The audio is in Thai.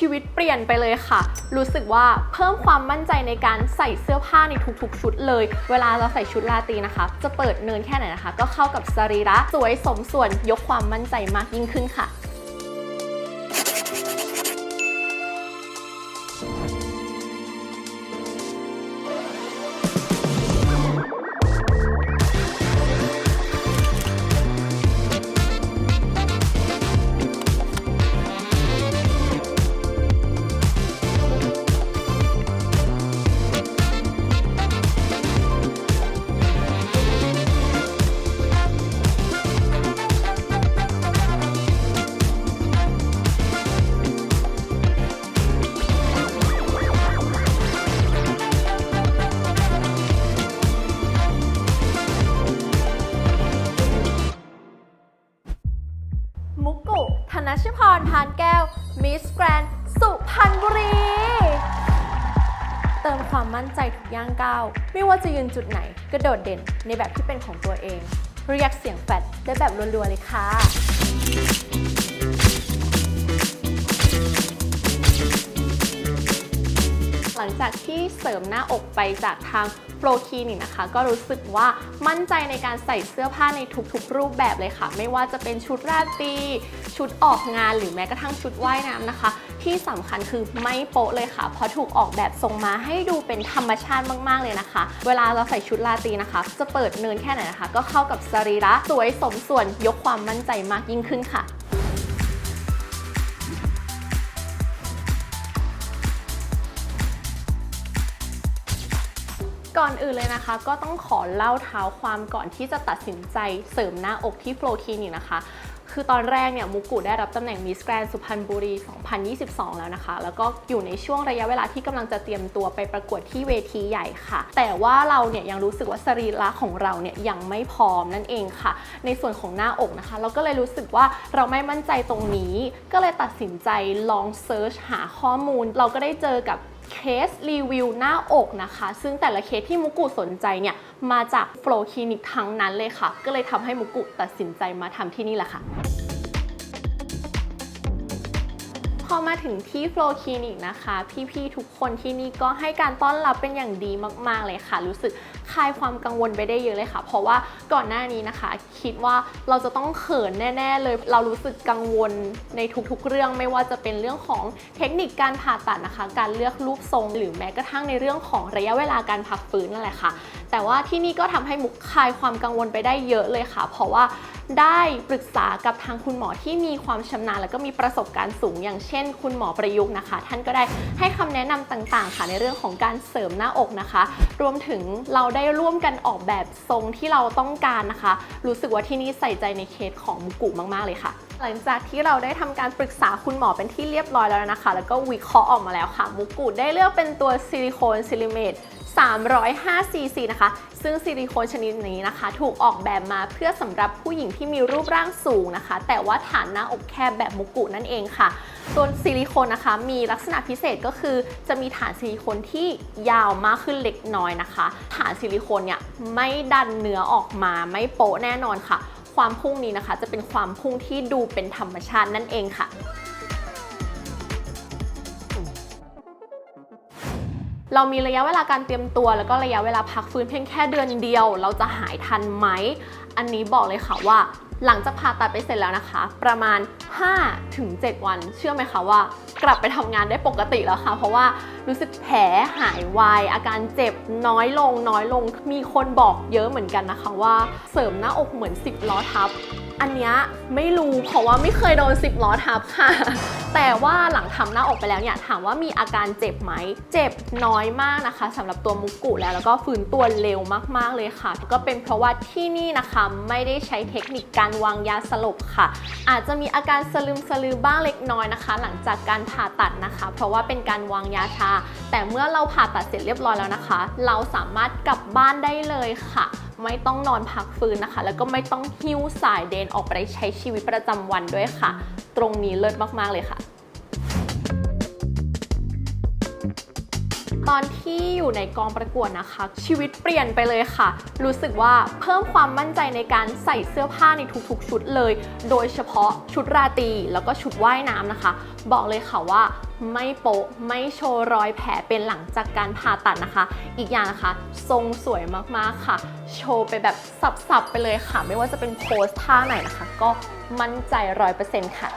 ชีวิตเปลี่ยนไปเลยค่ะ รู้สึกว่าเพิ่มความมั่นใจในการใส่เสื้อผ้าในทุกๆ ชุดเลย เวลาเราใส่ชุดราตรีนะคะ จะเปิดเนินแค่ไหนนะคะ ก็เข้ากับสรีระสวยสมส่วนยกความมั่นใจมากยิ่งขึ้นค่ะ นชพรพานแก้ว มิสแกรนสุพรรณบุรี เติมความมั่นใจทุกย่างก้าว ไม่ว่าจะยืนจุดไหนก็โดดเด่นในแบบที่เป็นของตัวเอง เรียกเสียงแฟดได้แบบรัวๆเลยค่ะ จากที่เสริมหน้าอกไปจากทางโปรคีนิกนะคะ ก็รู้สึกว่ามั่นใจในการใส่เสื้อผ้าในทุกๆ รูปแบบเลยค่ะ ไม่ว่าจะเป็นชุดราตรีชุดออกงานหรือแม้กระทั่งชุดว่ายน้ำนะคะ ที่สำคัญคือไม่โป๊ะเลยค่ะ เพราะถูกออกแบบทรงมาให้ดูเป็นธรรมชาติมากๆเลยนะคะ เวลาเราใส่ชุดราตรีนะคะ จะเปิดเนินแค่ไหนนะคะ ก็เข้ากับสรีระสวยสมส่วนยกความมั่นใจมากยิ่งขึ้นค่ะ ก่อนอื่นเลยนะคะ ก็ต้องขอเล่าเท้าความก่อนที่จะตัดสินใจเสริมหน้าอกที่โฟลคลินิกนะคะคือตอนแรกเนี่ยมุกุได้รับตำแหน่งมิสแกรนสุพรรณบุรี 2022 แล้วนะคะ แล้วก็อยู่ในช่วงระยะเวลาที่กำลังจะเตรียมตัวไปประกวดที่เวทีใหญ่ค่ะ แต่ว่าเราเนี่ยยังรู้สึกว่าสรีระของเราเนี่ยยังไม่พร้อมนั่นเองค่ะ ในส่วนของหน้าอกนะคะ เราก็เลยรู้สึกว่าเราไม่มั่นใจตรงนี้ ก็เลยตัดสินใจลองเซิร์ชหาข้อมูล เราก็ได้เจอกับ เคสรีวิวหน้าอกนะคะ ซึ่งแต่ละเคสที่มุกุสนใจเนี่ยมาจากโฟลคลินิกทั้งนั้นเลยค่ะ ก็เลยทำให้มุกุตัดสินใจมาทำที่นี่แหละค่ะพอมาถึงที่โฟลคลินิกนะคะ พี่ๆ ทุกคนที่นี่ก็ให้การต้อนรับเป็นอย่างดีมาก ๆ เลยค่ะ รู้สึก คลายความกังวลไปได้เยอะเลยค่ะ เพราะว่าก่อนหน้านี้นะคะ คิดว่าเราจะต้องเขินแน่ ๆ เลย เรารู้สึกกังวลในทุกๆ เรื่องไม่ว่าจะเป็นเรื่องของเทคนิคการผ่าตัดนะคะ การเลือกรูปทรง หรือแม้กระทั่งในเรื่องของระยะเวลาการพักฟื้นนั่นแหละค่ะ แต่ว่าที่นี่ก็ทำให้มุกคลายความกังวลไปได้เยอะเลยค่ะ เพราะว่าได้ปรึกษากับทางคุณหมอที่มีความชำนาญ แล้วก็มีประสบการณ์สูง อย่างเช่น คุณหมอประยุกต์นะคะ ท่านก็ได้ให้คำแนะนำต่างๆ ค่ะในเรื่องของการเสริมหน้าอกนะคะ รวมถึงเราได้ร่วมกันออกแบบทรงที่เราต้องการนะคะ รู้สึกว่าที่นี่ใส่ใจในเคสของมุกุมาก ๆ เลยค่ะ หลังจากที่เราได้ทำการปรึกษาคุณหมอเป็นที่เรียบร้อยแล้วนะคะ แล้วก็วิเคราะห์ออกมาแล้วค่ะ มุกุได้เลือกเป็นตัวซิลิโคนซิลิเมต 305 cc นะคะ ซึ่งซิลิโคนชนิดนี้นะคะ ถูกออกแบบมาเพื่อสำหรับผู้หญิงที่มีรูปร่างสูงนะคะ แต่ว่าฐานหน้าอกแคบแบบมุกุนั่นเองค่ะ ตัวซิลิโคนนะคะ มีลักษณะพิเศษก็คือ จะมีฐานซิลิโคนที่ยาวมากขึ้นเล็กน้อยนะคะ ฐานซิลิโคนเนี่ยไม่ดันเนื้อออกมาไม่โป๊ะแน่นอนค่ะ ความพุ่งนี้นะคะ จะเป็นความพุ่งที่ดูเป็นธรรมชาตินั่นเองค่ะ เรามีระยะเวลาการเตรียมตัว แล้วก็ระยะเวลาพักฟื้นเพียงแค่เดือนเดียว เราจะหายทันไหม อันนี้บอกเลยค่ะว่า หลังจากผ่าตัดไปเสร็จแล้วนะคะ ประมาณ5-7ถึง7วัน เชื่อไหมคะว่า กลับไปทำงานได้ปกติแล้วค่ะ เพราะว่ารู้สึกแผลหายไวอาการเจ็บน้อยลงน้อยลง มีคนบอกเยอะเหมือนกันนะคะว่าเสริมหน้าอกเหมือน 10 ล้อทับ อันนี้ไม่รู้เพราะว่าไม่เคยโดน 10 ล้อทับค่ะ แต่ว่าหลังทำหน้าอกไปแล้วเนี่ยถามว่ามีอาการเจ็บไหม เจ็บน้อยมากนะคะสำหรับตัวมุกกุแล้วแล้วก็ฟื้นตัวเร็วมากๆเลยค่ะ ก็เป็นเพราะว่าที่นี่นะคะไม่ได้ใช้เทคนิคการการวางยาสลบค่ะ อาจจะมีอาการสลืมสลือบ้างเล็กน้อยนะคะ หลังจากการผ่าตัดนะคะ เพราะว่าเป็นการวางยาชา แต่เมื่อเราผ่าตัดเสร็จเรียบร้อยแล้วนะคะ เราสามารถกลับบ้านได้เลยค่ะ ไม่ต้องนอนพักฟื้นนะคะ แล้วก็ไม่ต้องหิ้วสายเดนออกไปใช้ชีวิตประจำวันด้วยค่ะ ตรงนี้เลิศมากๆเลยค่ะ ตอนที่อยู่ในกองประกวดนะคะ ชีวิตเปลี่ยนไปเลยค่ะ รู้สึกว่าเพิ่มความมั่นใจในการใส่เสื้อผ้าในทุกๆ ชุดเลย โดยเฉพาะชุดราตรีแล้วก็ชุดว่ายน้ำนะคะ บอกเลยค่ะว่าไม่โป๊ะไม่โชว์รอยแผลเป็นหลังจากการผ่าตัดนะคะ อีกอย่างนะคะ ทรงสวยมากๆค่ะ โชว์ไปแบบสับๆไปเลยค่ะ ไม่ว่าจะเป็นโพสท่าไหนนะคะ ก็มั่นใจร้อยเปอร์เซ็นต์ค่ะ